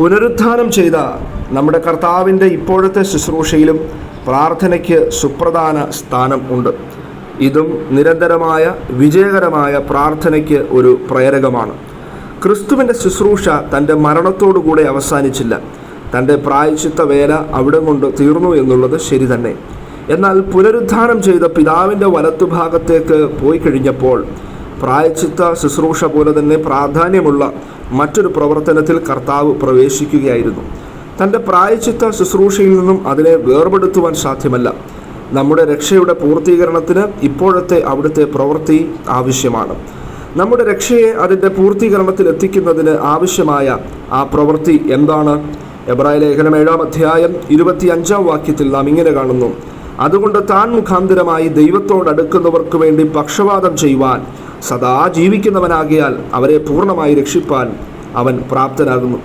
പുനരുത്ഥാനം ചെയ്ത നമ്മുടെ കർത്താവിന്റെ ഇപ്പോഴത്തെ ശുശ്രൂഷയിലും പ്രാർത്ഥനയ്ക്ക് സുപ്രധാന സ്ഥാനം ഉണ്ട്. ഇതും നിരന്തരമായ വിജയകരമായ പ്രാർത്ഥനയ്ക്ക് ഒരു പ്രേരകമാണ്. ക്രിസ്തുവിന്റെ ശുശ്രൂഷ തന്റെ മരണത്തോടുകൂടെ അവസാനിച്ചില്ല. തന്റെ പ്രായച്ചിത്ത വേല അവിടെ കൊണ്ട് തീർന്നു എന്നുള്ളത് ശരി തന്നെ. എന്നാൽ പുനരുദ്ധാനം ചെയ്ത പിതാവിന്റെ വലത്തുഭാഗത്തേക്ക് പോയി കഴിഞ്ഞപ്പോൾ പ്രായച്ചിത്ത ശുശ്രൂഷ പോലെ തന്നെ പ്രാധാന്യമുള്ള മറ്റൊരു പ്രവർത്തനത്തിൽ കർത്താവ് പ്രവേശിക്കുകയായിരുന്നു. തന്റെ പ്രായച്ചിത്ത ശുശ്രൂഷയിൽ നിന്നും അതിനെ വേർപെടുത്തുവാൻ സാധ്യമല്ല. നമ്മുടെ രക്ഷയുടെ പൂർത്തീകരണത്തിന് ഇപ്പോഴത്തെ അവിടുത്തെ പ്രവൃത്തി ആവശ്യമാണ്. നമ്മുടെ രക്ഷയെ അതിന്റെ പൂർത്തീകരണത്തിൽ എത്തിക്കുന്നതിന് ആവശ്യമായ ആ പ്രവൃത്തി എന്താണ്? എബ്രായ ലേഖനം ഏഴാം അധ്യായം ഇരുപത്തി അഞ്ചാം വാക്യത്തിൽ നാം ഇങ്ങനെ കാണുന്നു. അതുകൊണ്ട് താൻ മുഖാന്തരമായി ദൈവത്തോടടുക്കുന്നവർക്ക് വേണ്ടി പക്ഷപാതം ചെയ്യുവാൻ സദാ ജീവിക്കുന്നവനാകിയാൽ അവരെ പൂർണമായി രക്ഷിപ്പാൻ അവൻ പ്രാപ്തനാകുന്നു.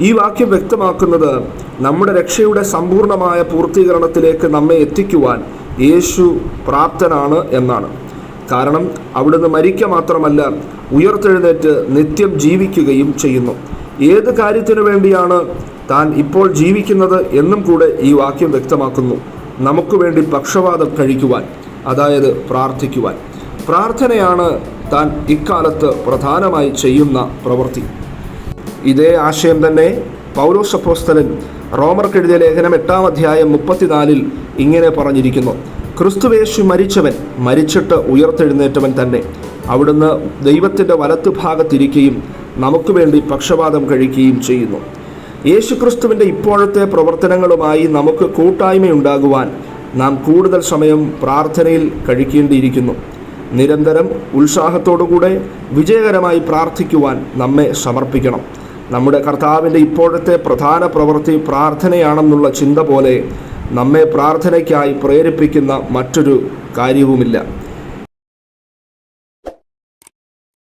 ഈ വാക്യം വ്യക്തമാക്കുന്നത് നമ്മുടെ രക്ഷയുടെ സമ്പൂർണമായ പൂർത്തീകരണത്തിലേക്ക് നമ്മെ എത്തിക്കുവാൻ യേശു പ്രാപ്തനാണ് എന്നാണ്. കാരണം അവിടുന്ന് മരിക്കുക മാത്രമല്ല ഉയർത്തെഴുന്നേറ്റ് നിത്യം ജീവിക്കുകയും ചെയ്യുന്നു. ഏത് കാര്യത്തിനു വേണ്ടിയാണ് താൻ ഇപ്പോൾ ജീവിക്കുന്നത് എന്നും കൂടെ ഈ വാക്യം വ്യക്തമാക്കുന്നു. നമുക്ക് വേണ്ടി പക്ഷപാതം കഴിക്കുവാൻ അതായത് പ്രാർത്ഥിക്കുവാൻ. പ്രാർത്ഥനയാണ് താൻ ഇക്കാലത്ത് പ്രധാനമായി ചെയ്യുന്ന പ്രവൃത്തി. ഇതേ ആശയം തന്നെ പൗലോസ് അപ്പോസ്തലൻ റോമർക്കെഴുതിയ ലേഖനം എട്ടാം അധ്യായം മുപ്പത്തിനാലിൽ ഇങ്ങനെ പറഞ്ഞിരിക്കുന്നു. ക്രിസ്തുവേശു മരിച്ചവൻ മരിച്ചിട്ട് ഉയർത്തെഴുന്നേറ്റവൻ തന്നെ. അവിടുന്ന് ദൈവത്തിന്റെ വലത്ത് ഭാഗത്തിരിക്കുകയും നമുക്ക് വേണ്ടി പക്ഷപാതം കഴിക്കുകയും ചെയ്യുന്നു. യേശുക്രിസ്തുവിന്റെ ഇപ്പോഴത്തെ പ്രവർത്തനങ്ങളുമായി നമുക്ക് കൂട്ടായ്മയുണ്ടാകുവാൻ നാം കൂടുതൽ സമയം പ്രാർത്ഥനയിൽ കഴിക്കേണ്ടിയിരിക്കുന്നു. നിരന്തരം ഉത്സാഹത്തോടുകൂടെ വിജയകരമായി പ്രാർത്ഥിക്കുവാൻ നമ്മെ സമർപ്പിക്കണം. നമ്മുടെ കർത്താവിന്റെ ഇപ്പോഴത്തെ പ്രധാന പ്രവൃത്തി പ്രാർത്ഥനയാണെന്നുള്ള ചിന്ത പോലെ നമ്മെ പ്രാർത്ഥനയ്ക്കായി പ്രേരിപ്പിക്കുന്ന മറ്റൊരു കാര്യവുമില്ല.